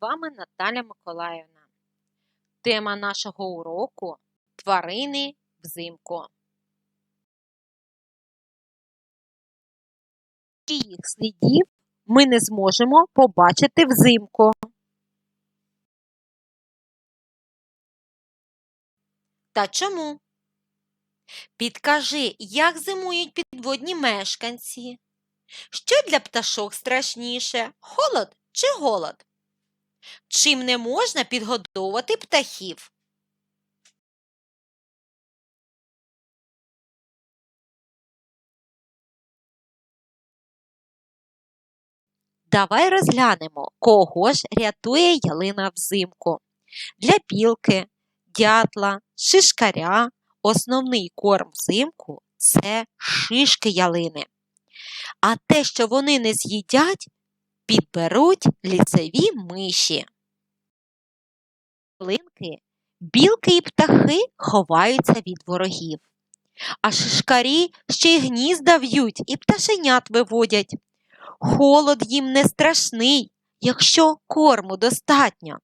вами Наталя Миколаївна. Тема нашого уроку тварини взимку. Чиїх слідів ми не зможемо побачити взимку. Та чому? Підкажи, як зимують підводні мешканці? Що для пташок страшніше холод чи голод? Чим не можна підгодовувати птахів? Давай розглянемо, кого ж рятує ялина взимку. Для білки, дятла, шишкаря основний корм взимку це шишки ялини. А те, що вони не з'їдять, підберуть лісові миші. Ялинки, білки і птахи ховаються від ворогів, а шишкарі ще й гнізда в'ють і пташенят виводять. Холод їм не страшний, якщо корму достатньо.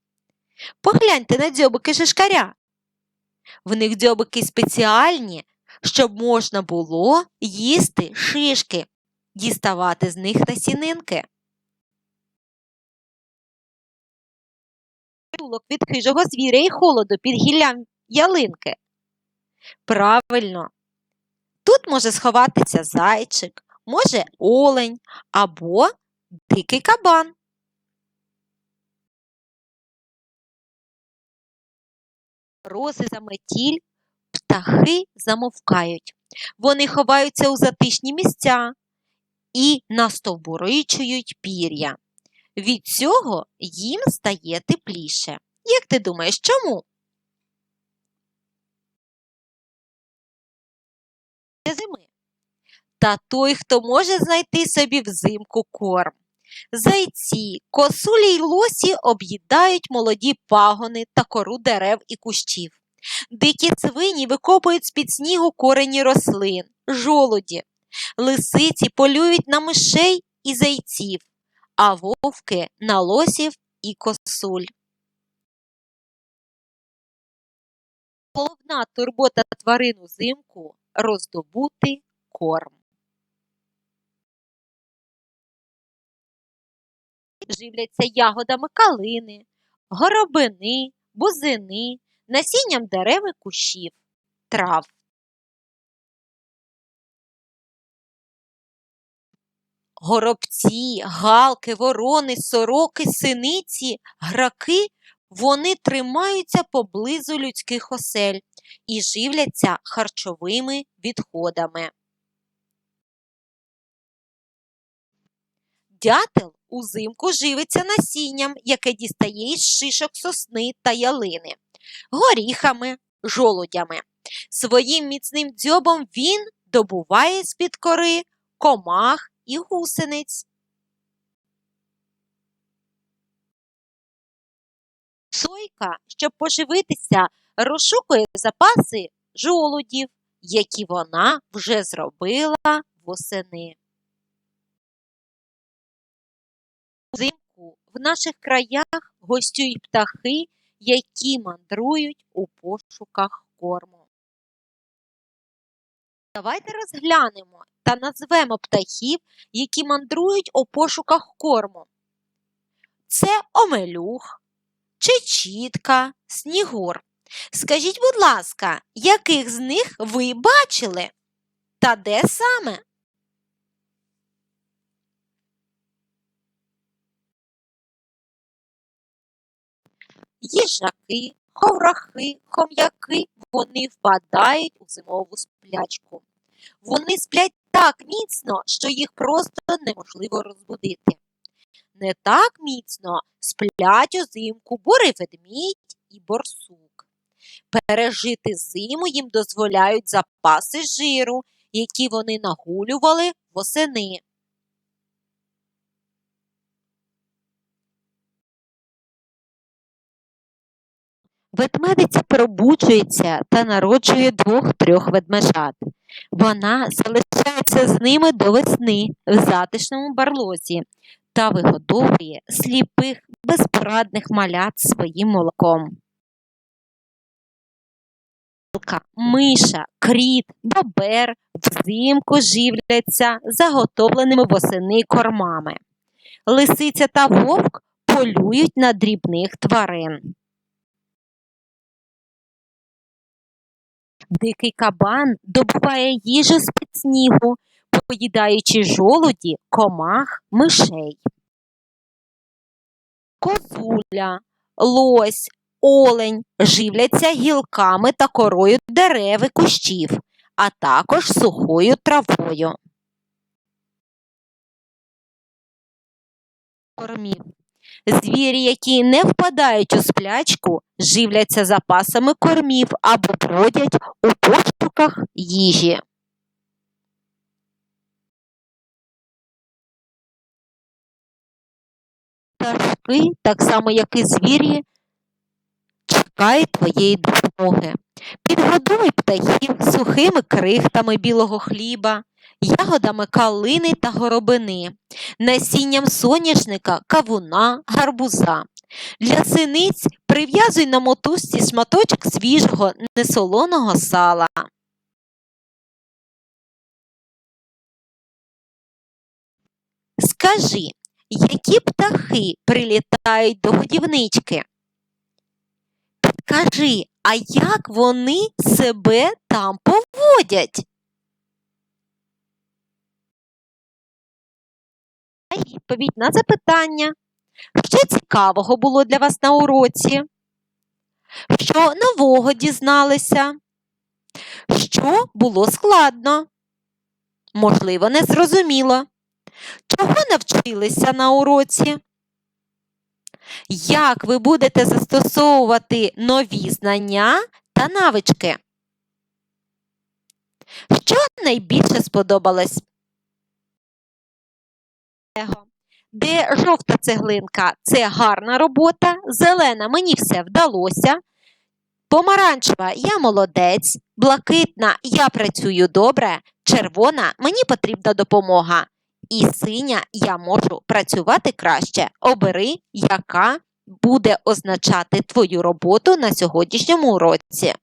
Погляньте на дзьобики шишкаря. В них дзьобики спеціальні, щоб можна було їсти шишки, діставати з них насінинки. Притулок від хижого звіря і холоду під гіллям ялинки. Правильно. Тут може сховатися зайчик, може олень або дикий кабан. Рози заметіль, птахи замовкають. Вони ховаються у затишні місця і настовбуричують пір'я. Від цього їм стає тепліше. Як ти думаєш, чому? Зими. Та той, хто може знайти собі взимку корм. Зайці, косулі й лосі об'їдають молоді пагони та кору дерев і кущів. Дикі свині викопують з-під снігу корені рослин, жолуді. Лисиці полюють на мишей і зайців, а вовки на лосів і косуль. Головна турбота тварин узимку роздобути корм. Живляться ягодами калини, горобини, бузини, насінням дерев і кущів, трав. Горобці, галки, ворони, сороки, синиці, граки вони тримаються поблизу людських осель і живляться харчовими відходами. Дятел узимку живиться насінням, яке дістає із шишок сосни та ялини, горіхами, жолудями. Своїм міцним дзьобом він добуває з-під кори комах і гусениць. Сойка, щоб поживитися, розшукує запаси жолудів, які вона вже зробила восени. Взимку в наших краях гостюють птахи, які мандрують у пошуках корму. Давайте розглянемо та назвемо птахів, які мандрують у пошуках корму. Це омелюх, чечітка, снігур. Скажіть, будь ласка, яких з них ви бачили? Та де саме? Їжаки, ховрахи, хом'яки вони впадають у зимову сплячку. Вони сплять так міцно, що їх просто неможливо розбудити. Не так міцно сплять узимку бурий ведмідь і борсук. Пережити зиму їм дозволяють запаси жиру, які вони нагулювали восени. Ведмедиця пробуджується та народжує двох-трьох ведмежат. Вона залишається з ними до весни в затишному барлозі та вигодовує сліпих безпорадних малят своїм молоком. Миша, кріт, бобер взимку живляться заготовленими восени кормами. Лисиця та вовк полюють на дрібних тварин. Дикий кабан добуває їжу з-під снігу, поїдаючи жолуді, комах, мишей. Козуля, лось, олень живляться гілками та корою дерев і кущів, а також сухою травою. Кормів. Звірі, які не впадають у сплячку, живляться запасами кормів або бродять у пошуках їжі. Пташки, так само як і звірі, чекають твоєї допомоги. Підгодуй птахів сухими крихтами білого хліба, ягодами калини та горобини, насінням соняшника, кавуна, гарбуза. Для синиць прив'язуй на мотузці шматочок свіжого несолоного сала. Скажи, які птахи прилітають до годівнички? Підкажи, а як вони себе там поводять? Відповідь на запитання. Що цікавого було для вас на уроці? Що нового дізналися? Що було складно? Можливо, не зрозуміло. Чого навчилися на уроці? Як ви будете застосовувати нові знання та навички? Що найбільше сподобалось? Лего. Де жовта цеглинка це гарна робота, зелена мені все вдалося. Помаранчева я молодець, блакитна я працюю добре, червона мені потрібна допомога. І синя я можу працювати краще. Обери, яка буде означати твою роботу на сьогоднішньому уроці.